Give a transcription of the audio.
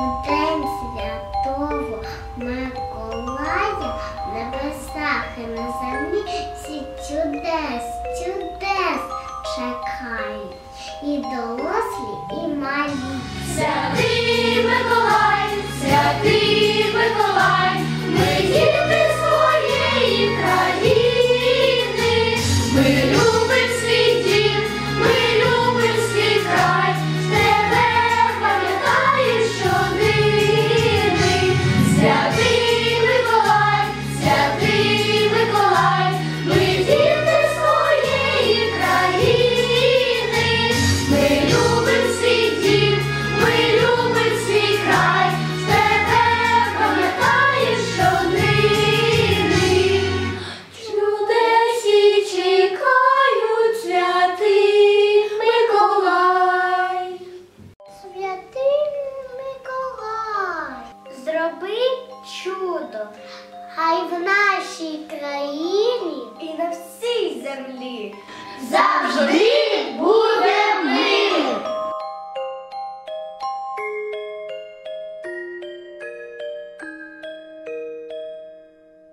У день святого Миколая в небесах і на землі всі чудес, чудес чекають. І дорослі, і малі. Зроби чудо, хай в нашій країні І на всій землі. Завжди